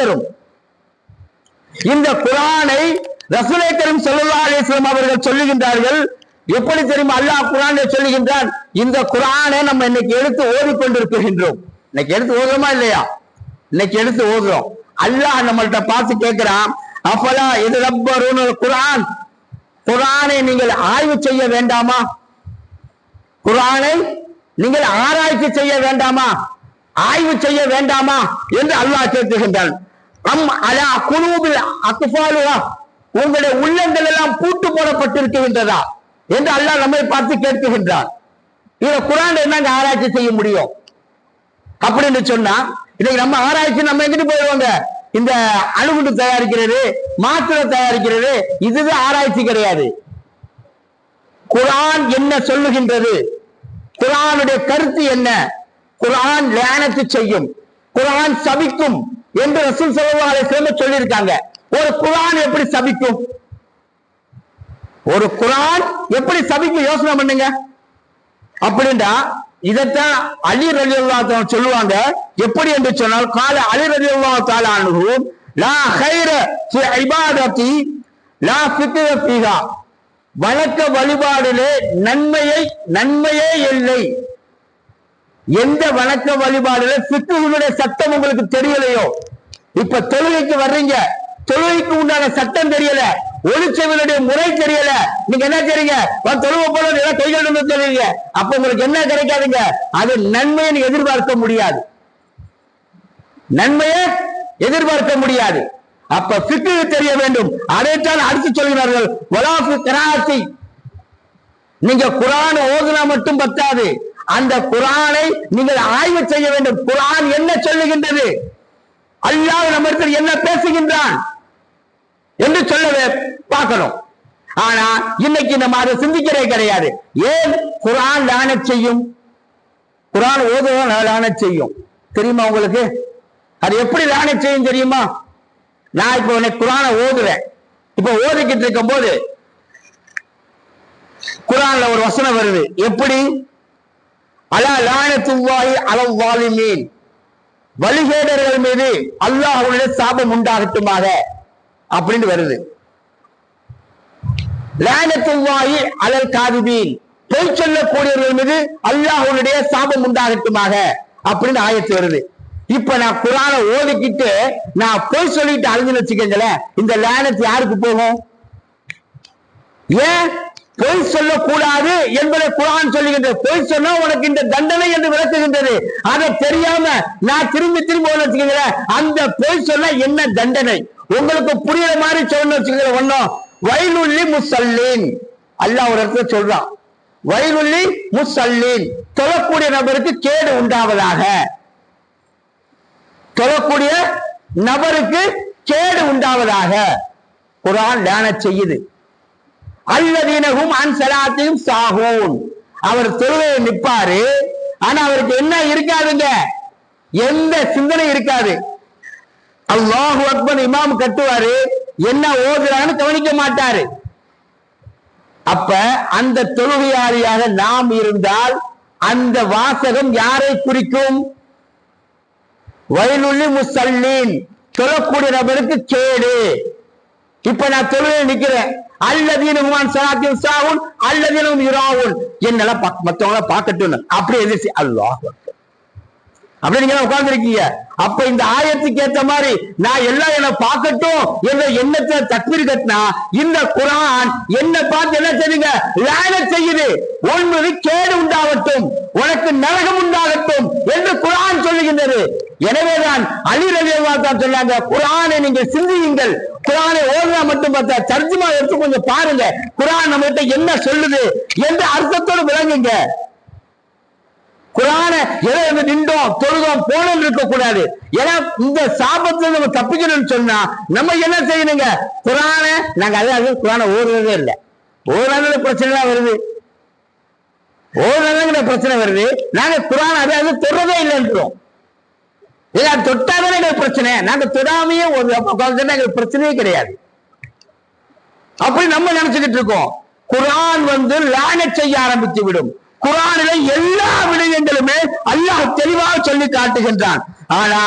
தரும் இந்த குரானை ரசூலை கரீம் ஸல்லல்லாஹு அவர்கள் சொல்லுகின்றார்கள். எப்படி தெரியுமா? அல்லாஹ் குரானை சொல்லுகின்றான் இந்த குரானை நம்ம இன்னைக்கு எடுத்து ஓதிக்கொண்டிருக்கின்றோம் இன்னைக்கு எடுத்து ஓதுறோமா இல்லையா? இன்னைக்கு எடுத்து ஓதுறோம். அல்லாஹ் நம்மள்ட்ட பார்த்து கேட்கிறான் அப்பலா இது ரப்பருன்னு குரான்? குரானை நீங்கள் ஆய்வு செய்ய வேண்டாமா? குரானை நீங்கள் ஆராய்ச்சி செய்ய வேண்டாமா? ஆய்வு செய்ய வேண்டாமா? என்று அல்லாஹ் கேட்கின்றான் அம் அலா குலூபில் அக்ஃபாலுஹா. உங்களுடைய உள்ளங்கள் எல்லாம் பூட்டு போடப்பட்டிருக்கின்றதா? என்று அல்லாஹ் நம்மை பார்த்து கேட்கின்றான் இத குரான் என்னங்க ஆராய்ச்சி செய்ய முடியும்? அப்படின்னு சொன்னா இன்னைக்கு நம்ம ஆராய்ச்சி நம்ம எங்கிட்டு போயிடுவாங்க? இந்த அணுகுண்டு தயாரிக்கிறது மாத்திரை தயாரிக்கிறது இதுதான் ஆராய்ச்சி கிடையாது. குரான் என்ன சொல்லுகின்றது? குரானுடைய கருத்து என்ன? குரான் லேனத்து செய்யும். குரான் சபிக்கும். என்று ரசூல் ஸல்லல்லாஹு அலைஹி சொல்லியிருக்காங்க. ஒரு குரான் எப்படி சபிக்கும்? ஒரு குரான் எப்படி சபிக்கும்? யோசனை பண்ணுங்க. அப்படின்றா இதத்தான் அலி ரலியல்லாஹு சொல்லுவாங்க. எப்படி என்று சொன்னால் கால அலி ரலியல்லாஹு தஆலா அன்ஹு லா ஹைர ஃபி இபாதத்தி லா ஃபிக்ர ஃபீஹா. வழக்க வழிபாடிலே நன்மையை நன்மையே இல்லை. எந்த வணக்க வழிபாடுல சித்துகளுடைய சட்டம் உங்களுக்கு தெரியலையோ இப்ப தொழுகைக்கு வர்றீங்க. தொழுகைக்கு உண்டான சட்டம் தெரியல. ஒளிச்செவிலுடைய முறை தெரியல. நீங்க என்ன செய்றீங்க? தொழுவ போல ஏதோ கைகள் தெரியுங்க அப்ப உங்களுக்கு என்ன கிடைக்காதுங்க? அது நன்மையை எதிர்பார்க்க முடியாது. நன்மையை எதிர்பார்க்க முடியாது. அப்ப ஃபிக்கு தெரிய வேண்டும். அதைத்தான் அடுத்து சொல்கிறார்கள். வலாஃபு கராத்தி நீங்க குரான் ஓதுனா மட்டும் பத்தாது. அந்த குரானை நீங்கள் ஆய்வு செய்ய வேண்டும். குரான் என்ன சொல்லுகின்றது? அல்லாஹ் நம்ம என்ன பேசுகின்றான் என்று சொல்லவே பார்க்கணும். ஆனா இன்னைக்கு நம்ம அதை சிந்திக்கிறே கிடையாது. ஏன் குரான் லானச் செய்யும்? குரான் ஓதுவதும் லானச் செய்யும்? தெரியுமா உங்களுக்கு? அது எப்படி லானச் செய்யும் தெரியுமா? நான் இப்போ உனக்கு குரானை ஓதுவேன் இப்ப ஓதிக்கிட்டு இருக்கும் போது குரான்ல ஒரு வசனம் வருது. எப்படி? அலா லானத்துவாயி அலவாலிமீன் வழிகேடர்கள் மீது அல்லாஹுடைய சாபம் உண்டாகட்டுமாக அப்படின்னு வருது. லேனத்துவாயி அலல் காதிபீன். பொய் சொல்லக்கூடியவர்கள் மீது அல்லாஹுடைய சாபம் உண்டாகட்டுமாக அப்படின்னு ஆயத்து வருது. இப்ப நான் குரான ஓதிக்கிட்டு நான் பொய் சொல்லிட்டு அழிஞ்சு வச்சுக்கங்களேன் இந்த லேனத்து யாருக்கு போகும்? ஏன்? பொய் சொல்லக்கூடாது என்பதை குரான் சொல்லுகின்றது. பொய் சொன்னா உனக்கு இந்த தண்டனை என்று விளக்குகின்றது. அதை தெரியாம நான் திரும்பி திரும்ப ஒண்ணு அந்த பொய் சொன்னா என்ன தண்டனை? உங்களுக்கு புரியுற மாதிரி சொல்லணும் வச்சுக்கிற ஒன்னும் வயலுள்ளி முசல்லீன். அல்லாஹ் ஒரு இடத்துல சொல்றான். வயலுள்ளி முசல்லீன். தொழக்கூடிய நபருக்கு கேடு உண்டாவதாக. தொழக்கூடிய நபருக்கு கேடு உண்டாவதாக. குரான் லேன செய்யுது. அல்லதீனகும் அன் சலாத்தையும் சாகூன் அவர் தொழுகையை நிப்பாரு. ஆனா அவருக்கு என்ன இருக்காதுங்க? எந்த சிந்தனை இருக்காது. அல்லாஹு அக்பர் இமாம் கட்டுவாரு. என்ன ஓதுறான்னு கவனிக்க மாட்டாரு. அப்ப அந்த தொழுகையாளியாக நாம் இருந்தால் அந்த வாசகம் யாரை குறிக்கும்? வயலுள்ளி முசல்லீன். சொல்லக்கூடிய நபருக்கு கேடு. இப்ப நான் தொழுகை நிக்கிறேன். அல்லதீனும் சலாத்தியும் சாவும் அல்லதீனும் இராவும் என்னெல்லாம் மத்தவங்கள பார்க்கட்டும் அப்படி எதிர்த்து அல்லாஹ் அப்படி நீங்க உட்கார்ந்து இருக்கீங்க அப்ப இந்த ஆயத்துக்கு ஏத்த மாதிரி நான் எல்லாம் என்ன பார்க்கட்டும் என்ற எண்ணத்துல தக்பீர் கட்டினா இந்த குரான் என்ன பார்த்து என்ன செய்யுங்க லான செய்யுது. ஒன்பது கேடு உண்டாகட்டும். உனக்கு நரகம் உண்டாகட்டும் என்று குரான் சொல்லுகின்றது. எனவேதான் அலி ரவி தான் சொன்னாங்க குரானை நீங்க சிந்தியுங்கள். குரானை ஓதுனா மட்டும் பார்த்தா தர்ஜுமா எடுத்து கொஞ்சம் பாருங்க. குரான் நம்ம கிட்ட என்ன சொல்லுது என்ற அர்த்தத்தோடு விளங்குங்க. குரான எதை வந்து நின்றோம் தொழுதோம் போனோம் இருக்கக்கூடாது. ஏன்னா இந்த சாபத்துல நம்ம தப்பிக்கணும்னு சொன்னா நம்ம என்ன செய்யணுங்க? குரான நாங்க அதாவது குரான ஓடுறதே இல்லை. ஓடுறதுல பிரச்சனை தான் வருது. ஓடுறதுங்கிற பிரச்சனை வருது. நாங்க குரான அதாவது தொடுறதே இல்லைன்றோம். ஏன்னா தொட்டாதானே எங்களுக்கு பிரச்சனை. நாங்க தொடாமையே ஒரு எங்களுக்கு பிரச்சனையே கிடையாது. அப்படி நம்ம நினைச்சுக்கிட்டு இருக்கோம். குரான் வந்து லான செய்ய ஆரம்பித்து விடும். குரானில எல்லா விடயங்களுமே அல்லாஹ் தெளிவாக சொல்லி காட்டுகின்றான். ஆனா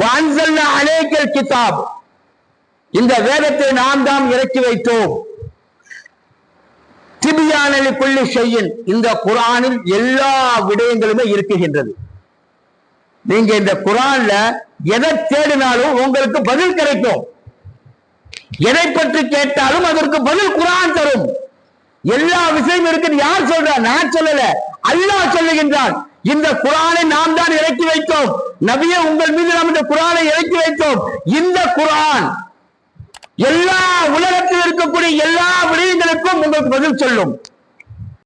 வான்சல்னா அலேக்கல் கிதாப். இந்த வேதத்தை நாம் தாம் இறக்கி வைத்தோம். திபியானலி புள்ளி செய்யின் இந்த குரானில் எல்லா விடயங்களுமே இருக்குகின்றது. நீங்க இந்த குரான்ல எதை தேடினாலும் உங்களுக்கு பதில் கிடைக்கும். எதை பற்றி கேட்டாலும் அதற்கு பதில் குரான் தரும். எல்லா விஷயம் இருக்கு யார் சொல்றா? நான் சொல்லல. அல்லாஹ் சொல்லுகின்றான். இந்த குரானை நாம் தான் இறக்கி வைத்தோம். நபிய உங்கள் மீது நாம் இந்த குரானை இறக்கி வைத்தோம். இந்த குரான் எல்லா உலகத்தில் இருக்கக்கூடிய எல்லா விடயங்களுக்கும் உங்களுக்கு பதில் சொல்லும்.